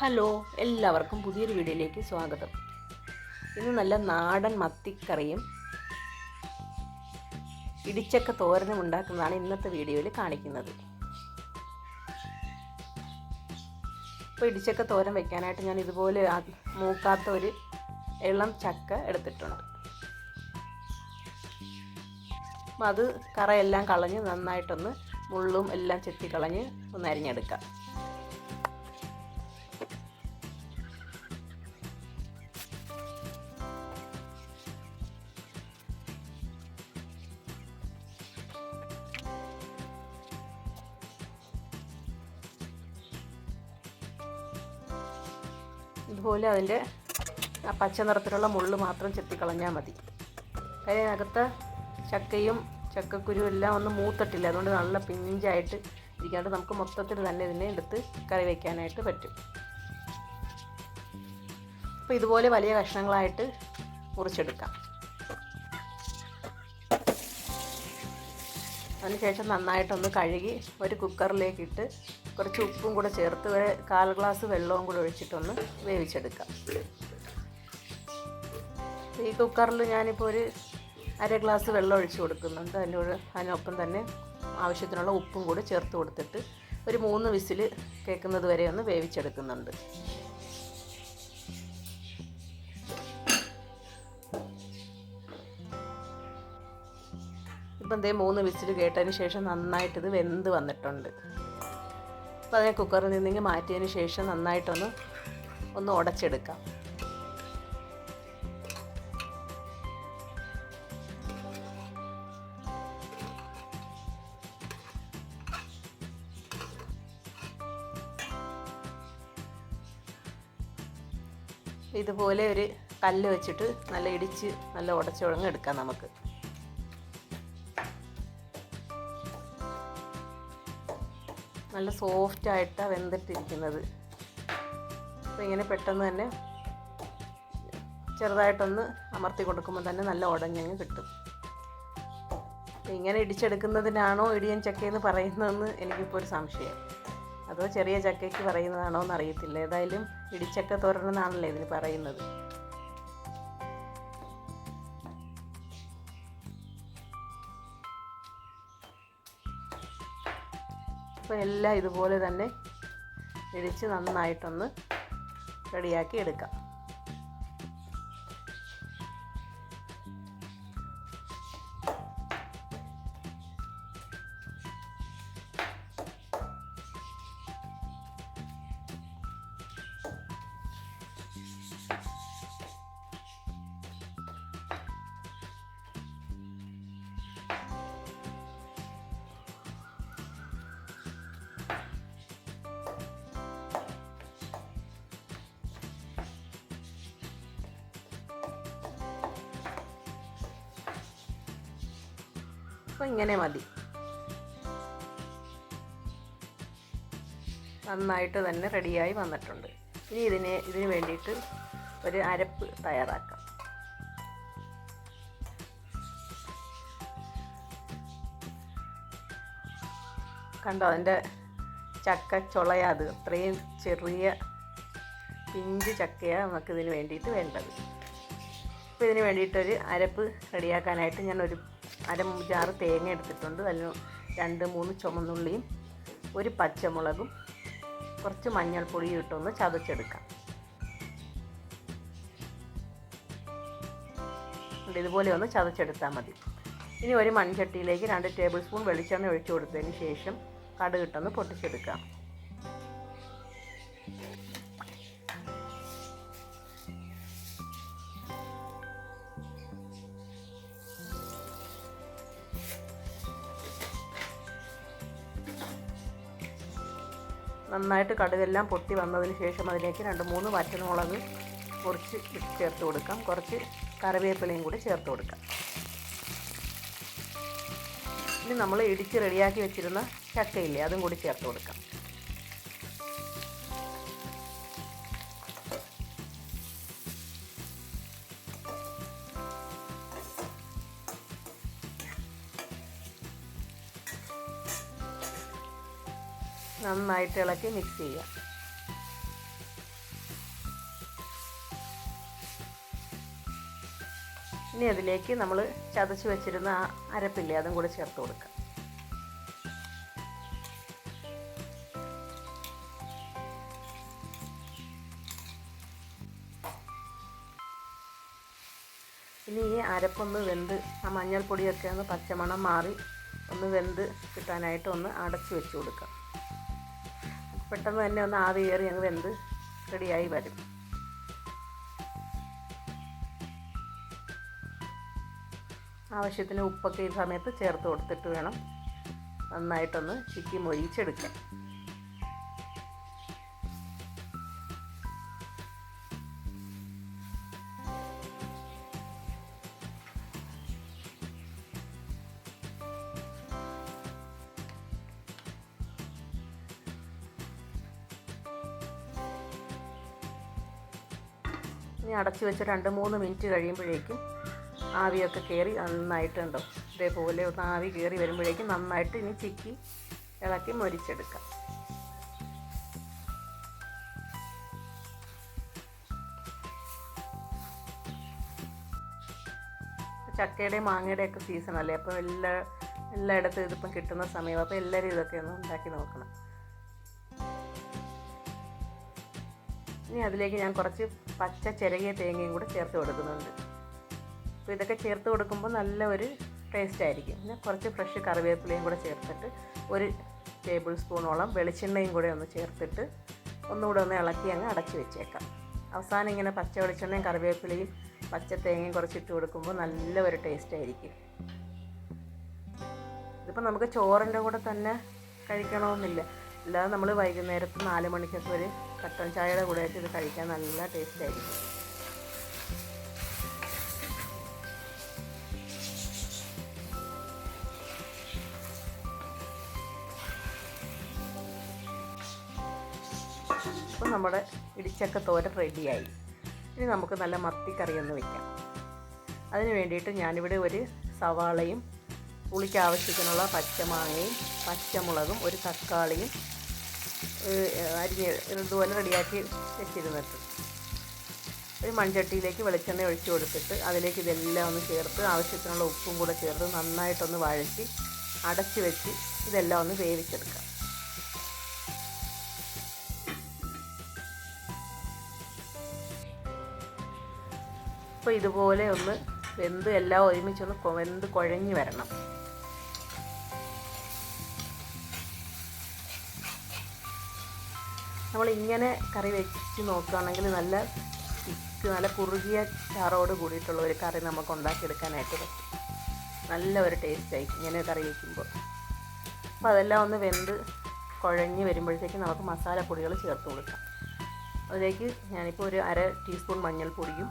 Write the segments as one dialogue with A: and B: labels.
A: Hello എല്ലാവർക്കും പുതിയൊരു വീഡിയോയിലേക്ക് സ്വാഗതം. ഇന്ന് നല്ല നാടൻ മത്തിക്കറിയും ഇടിച്ചക്ക തോരനും ഉണ്ടാക്കുന്നതാണ് ഇന്നത്തെ വീഡിയോയിൽ കാണിക്കുന്നത്. ഇപ്പോൾ ഇടിച്ചക്ക തോരൻ വെക്കാനായിട്ട് ഞാൻ ഇതുപോലെ മൂക്കാത്ത ഒരു ഇളം ചക്ക എടുത്തിട്ടുണ്ട്. അപ്പം അത് കറയെല്ലാം കളഞ്ഞ് നന്നായിട്ടൊന്ന് മുള്ളും എല്ലാം ചെത്തി കളഞ്ഞ് ഒന്ന് അരിഞ്ഞെടുക്കാം. ഇതുപോലെ അതിന്റെ ആ പച്ച നിറത്തിലുള്ള മുള്ളു മാത്രം ചെത്തിക്കളഞ്ഞാൽ മതി. അതിനകത്ത് ചക്കയും ചക്കക്കുരു എല്ലാം ഒന്ന് മൂത്തിട്ടില്ല. അതുകൊണ്ട് നല്ല പിഞ്ചായിട്ട് ഇരിക്കാണ്ട് നമുക്ക് മൊത്തത്തിൽ തന്നെ ഇതിനെ എടുത്ത് കറി വയ്ക്കാനായിട്ട് പറ്റും. അപ്പോൾ ഇതുപോലെ വലിയ കഷ്ണങ്ങളായിട്ട് മുറിച്ചെടുക്കാം. അതിനുശേഷം നന്നായിട്ടൊന്ന് കഴുകി ഒരു കുക്കറിലേക്ക് ഇട്ട് കുറച്ച് ഉപ്പും കൂടെ ചേർത്ത് കാൽ ഗ്ലാസ് വെള്ളവും കൂടെ ഒഴിച്ചിട്ടൊന്ന് വേവിച്ചെടുക്കാം. ഈ കുക്കറിൽ ഞാനിപ്പോൾ ഒരു അര ഗ്ലാസ് വെള്ളം ഒഴിച്ച് കൊടുക്കുന്നുണ്ട്. അതിന്റെ അതിനൊപ്പം തന്നെ ആവശ്യത്തിനുള്ള ഉപ്പും കൂടെ ചേർത്ത് കൊടുത്തിട്ട് ഒരു മൂന്ന് വിസിൽ കേൾക്കുന്നത് വരെ ഒന്ന് വേവിച്ചെടുക്കുന്നുണ്ട്. ഇപ്പം ദേ മൂന്ന് വിസിൽ കേട്ടതിന് ശേഷം നന്നായിട്ടിത് വെന്ത് വന്നിട്ടുണ്ട്. അപ്പോൾ അതിനെ കുക്കറിൽ നിന്നെങ്കിൽ മാറ്റിയതിന് ശേഷം നന്നായിട്ടൊന്ന് ഒന്ന് ഉടച്ചെടുക്കാം. ഇതുപോലെ ഒരു കല്ല് വെച്ചിട്ട് നല്ല ഇടിച്ച് നല്ല ഉടച്ചുടങ്ങ് എടുക്കാം നമുക്ക്. നല്ല സോഫ്റ്റ് ആയിട്ടാണ് വെന്തിട്ടിരിക്കുന്നത്. അപ്പോൾ ഇങ്ങനെ പെട്ടെന്ന് തന്നെ ചെറുതായിട്ടൊന്ന് അമർത്തി കൊടുക്കുമ്പോൾ തന്നെ നല്ല ഉടഞ്ഞങ്ങ് കിട്ടും. ഇങ്ങനെ ഇടിച്ചെടുക്കുന്നതിനാണോ ഇടിയൻ ചക്കയെന്ന് പറയുന്നതെന്ന് എനിക്കിപ്പോൾ ഒരു സംശയം. അതോ ചെറിയ ചക്കയ്ക്ക് പറയുന്നതാണോ എന്ന് അറിയത്തില്ല. ഏതായാലും ഇടിച്ചക്ക തോരണമെന്നാണല്ലോ ഇതിന് പറയുന്നത്. അപ്പോൾ എല്ലാം ഇതുപോലെ തന്നെ ഇടിച്ച് നന്നായിട്ടൊന്ന് റെഡിയാക്കി എടുക്കാം. അപ്പോൾ ഇങ്ങനെ മതി. നന്നായിട്ട് തന്നെ റെഡിയായി വന്നിട്ടുണ്ട്. ഇനി ഇതിനെ ഇതിന് വേണ്ടിയിട്ട് ഒരു അരപ്പ് തയ്യാറാക്കാം. കണ്ടോ അതിന്റെ ചക്ക ചുളയാത് അത്രയും ചെറിയ പിഞ്ച് ചക്കയാണ് നമുക്കിതിന് വേണ്ടിയിട്ട് വേണ്ടത്. അപ്പോൾ ഇതിന് വേണ്ടിയിട്ടൊരു അരപ്പ് റെഡിയാക്കാനായിട്ട് ഞാനൊരു അര ജാറ് തേങ്ങ എടുത്തിട്ടുണ്ട്. അതിന് രണ്ട് മൂന്ന് ചുമന്നുള്ളിയും ഒരു പച്ചമുളകും കുറച്ച് മഞ്ഞൾപ്പൊടിയും ഇട്ടൊന്ന് ചതച്ചെടുക്കാം. ഇതുപോലെ ഒന്ന് ചതച്ചെടുത്താൽ മതി. ഇനി ഒരു മൺചട്ടിയിലേക്ക് രണ്ട് ടേബിൾ സ്പൂൺ വെളിച്ചെണ്ണ ഒഴിച്ചു കൊടുത്തതിന് ശേഷം കടുകിട്ടൊന്ന് പൊട്ടിച്ചെടുക്കാം. നന്നായിട്ട് കടുകെല്ലാം പൊട്ടി വന്നതിന് ശേഷം അതിലേക്ക് രണ്ട് മൂന്ന് വറ്റൽമുളക് കുറച്ച് ചേർത്ത് കൊടുക്കാം. കുറച്ച് കറിവേപ്പിലയും കൂടി ചേർത്ത് കൊടുക്കാം. ഇനി നമ്മൾ ഇടിച്ച് റെഡിയാക്കി വെച്ചിരുന്ന ചക്കയില്ലേ അതും കൂടി ചേർത്ത് കൊടുക്കാം. നന്നായിട്ട് ഇളക്കി മിക്സ് ചെയ്യാം. ഇനി അതിലേക്ക് നമ്മൾ ചതച്ച് വെച്ചിരുന്ന ആ അരപ്പില്ലേ അതും കൂടി ചേർത്ത് കൊടുക്കാം. ഇനി ഈ അരപ്പൊന്ന് വെന്ത് ആ മഞ്ഞൾപ്പൊടിയൊക്കെ ഒന്ന് പച്ചമണം മാറി ഒന്ന് വെന്ത് കിട്ടാനായിട്ട് ഒന്ന് അടച്ചു വെച്ച് കൊടുക്കാം. പെട്ടെന്ന് തന്നെ ഒന്ന് ആവി കയറി ഞങ്ങൾ വെന്ത് റെഡിയായി വരും. ആവശ്യത്തിന് ഉപ്പൊക്കെ ഈ സമയത്ത് ചേർത്ത് കൊടുത്തിട്ട് വേണം നന്നായിട്ടൊന്ന് ചിക്കി മൊരിച്ചെടുക്കാൻ. ഇനി അടച്ചു വെച്ച് രണ്ട് മൂന്ന് മിനിറ്റ് കഴിയുമ്പോഴേക്കും ആവിയൊക്കെ കയറി നന്നായിട്ടുണ്ടോ? ഇതേപോലെ ഒന്ന് ആവി കയറി വരുമ്പോഴേക്കും നന്നായിട്ട് ഇനി ചിക്കി ഇളക്കി മൊരിച്ചെടുക്കാം. ചക്കയുടെയും സീസൺ സീസണല്ലേ അപ്പോൾ എല്ലാ എല്ലായിടത്തും ഇതിപ്പം കിട്ടുന്ന സമയം. അപ്പോൾ എല്ലാവരും ഇതൊക്കെ ഒന്ന് ഉണ്ടാക്കി നോക്കണം. ഇനി അതിലേക്ക് ഞാൻ കുറച്ച് പച്ച ചിരകിയ തേങ്ങയും കൂടെ ചേർത്ത് കൊടുക്കുന്നുണ്ട്. അപ്പോൾ ഇതൊക്കെ ചേർത്ത് കൊടുക്കുമ്പോൾ നല്ല ഒരു ടേസ്റ്റ് ആയിരിക്കും. പിന്നെ കുറച്ച് ഫ്രഷ് കറിവേപ്പിലയും കൂടെ ചേർത്തിട്ട് ഒരു ടേബിൾ സ്പൂണോളം വെളിച്ചെണ്ണയും കൂടെ ഒന്ന് ചേർത്തിട്ട് ഒന്നുകൂടെ ഒന്ന് ഇളക്കി അങ്ങ് അടച്ചു വെച്ചേക്കാം. അവസാനം ഇങ്ങനെ പച്ച വെളിച്ചെണ്ണയും കറിവേപ്പിലയും പച്ച തേങ്ങയും കുറച്ചിട്ട് കൊടുക്കുമ്പോൾ നല്ല ഒരു ടേസ്റ്റ് ആയിരിക്കും. ഇതിപ്പോൾ നമുക്ക് ചോറിന്റെ കൂടെ തന്നെ കഴിക്കണമെന്നില്ല. അല്ലാതെ നമ്മൾ വൈകുന്നേരത്ത് നാല് മണിക്കൊക്കെ ഒരു കട്ടൻ ചായയുടെ കൂടെ ഇത് കഴിക്കാൻ നല്ല ടേസ്റ്റ് ആയിരിക്കും. ഇപ്പം നമ്മുടെ ഇടിച്ചക്ക തോര റെഡിയായി ഇനി നമുക്ക് നല്ല മത്തിക്കറി ഒന്ന് വെക്കാം. അതിന് വേണ്ടിയിട്ട് ഞാനിവിടെ ഒരു സവാളയും പുളിക്ക് ആവശ്യത്തിനുള്ള പച്ചമാങ്ങയും പച്ചമുളകും ഒരു തക്കാളിയും അരിഞ്ഞ് ഇതുപോലെ റെഡിയാക്കി വെച്ചിരുന്നിട്ട് ഒരു മൺചട്ടിയിലേക്ക് വെളിച്ചെണ്ണ ഒഴിച്ച് കൊടുത്തിട്ട് അതിലേക്ക് ഇതെല്ലാം ഒന്ന് ചേർത്ത് ആവശ്യത്തിനുള്ള ഉപ്പും കൂടെ ചേർത്ത് നന്നായിട്ടൊന്ന് വഴറ്റി അടച്ച് വെച്ച് ഇതെല്ലാം ഒന്ന് വേവിച്ചെടുക്കാം. അപ്പോൾ ഇതുപോലെ ഒന്ന് വെന്ത് എല്ലാം ഒരുമിച്ചൊന്ന് വെന്ത് കുഴഞ്ഞു വരണം. നമ്മൾ ഇങ്ങനെ കറി വെച്ച് നോക്കുകയാണെങ്കിൽ നല്ല തിക്ക് നല്ല കുറുകിയ ചാറോട് കൂടിയിട്ടുള്ള ഒരു കറി നമുക്ക് ഉണ്ടാക്കിയെടുക്കാനായിട്ട് പറ്റും നല്ല ഒരു ടേസ്റ്റ് ആയി ഇങ്ങനെ കറി വയ്ക്കുമ്പോൾ അപ്പോൾ അതെല്ലാം ഒന്ന് വെന്ത് കുഴഞ്ഞ് വരുമ്പോഴത്തേക്ക് നമുക്ക് മസാലപ്പൊടികൾ ചേർത്ത് കൊടുക്കാം. അതിലേക്ക് ഞാനിപ്പോൾ ഒരു അര ടീസ്പൂൺ മഞ്ഞൾപ്പൊടിയും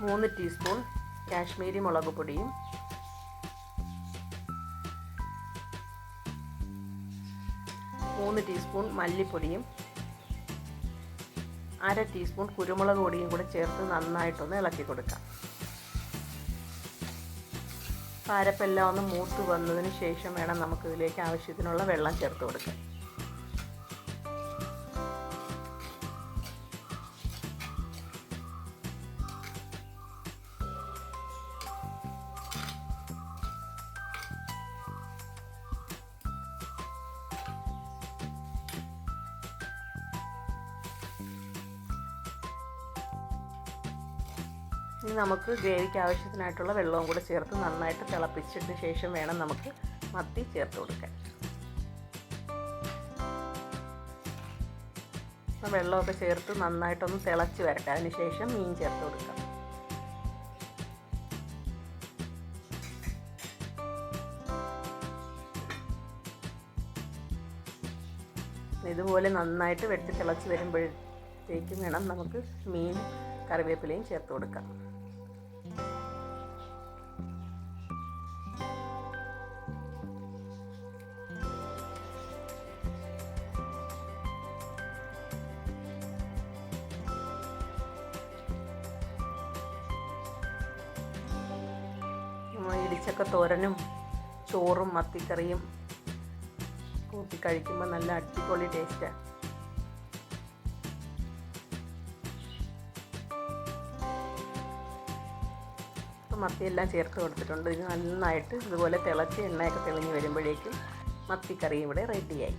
A: മൂന്ന് ടീസ്പൂൺ കാശ്മീരി മുളക് പൊടിയും മൂന്ന് ടീസ്പൂൺ മല്ലിപ്പൊടിയും അര ടീസ്പൂൺ കുരുമുളക് പൊടിയും കൂടെ ചേർത്ത് നന്നായിട്ടൊന്ന് ഇളക്കി കൊടുക്കാം. പാരപ്പെല്ലാം ഒന്ന് മൂത്ത് വന്നതിന് ശേഷം വേണം നമുക്കിതിലേക്ക് ആവശ്യത്തിനുള്ള വെള്ളം ചേർത്ത് കൊടുക്കാൻ. ഇനി നമുക്ക് ഗ്രേവിക്ക് ആവശ്യത്തിനായിട്ടുള്ള വെള്ളവും കൂടെ ചേർത്ത് നന്നായിട്ട് തിളപ്പിച്ചിട്ട് ശേഷം വേണം നമുക്ക് മത്തി ചേർത്ത് കൊടുക്കാൻ. വെള്ളമൊക്കെ ചേർത്ത് നന്നായിട്ടൊന്ന് തിളച്ച് വരട്ടെ. അതിനുശേഷം മീൻ ചേർത്ത് കൊടുക്കാം. ഇതുപോലെ നന്നായിട്ട് വെട്ടി തിളച്ച് വരുമ്പോഴത്തേക്കും വേണം നമുക്ക് മീൻ കറിവേപ്പിലയും ചേർത്ത് കൊടുക്കാം. ഇടിച്ചക്ക തോരനും ചോറും മത്തിക്കറിയും കൂട്ടി കഴിക്കുമ്പോൾ നല്ല അടിപൊളി ടേസ്റ്റാണ് മത്തിയെല്ലാം ചേർത്ത് കൊടുത്തിട്ടുണ്ട്. ഇത് നന്നായിട്ട് ഇതുപോലെ തിളച്ച് എണ്ണയൊക്കെ തെളിഞ്ഞ് വരുമ്പോഴേക്കും മത്തിക്കറി ഇവിടെ റെഡിയായി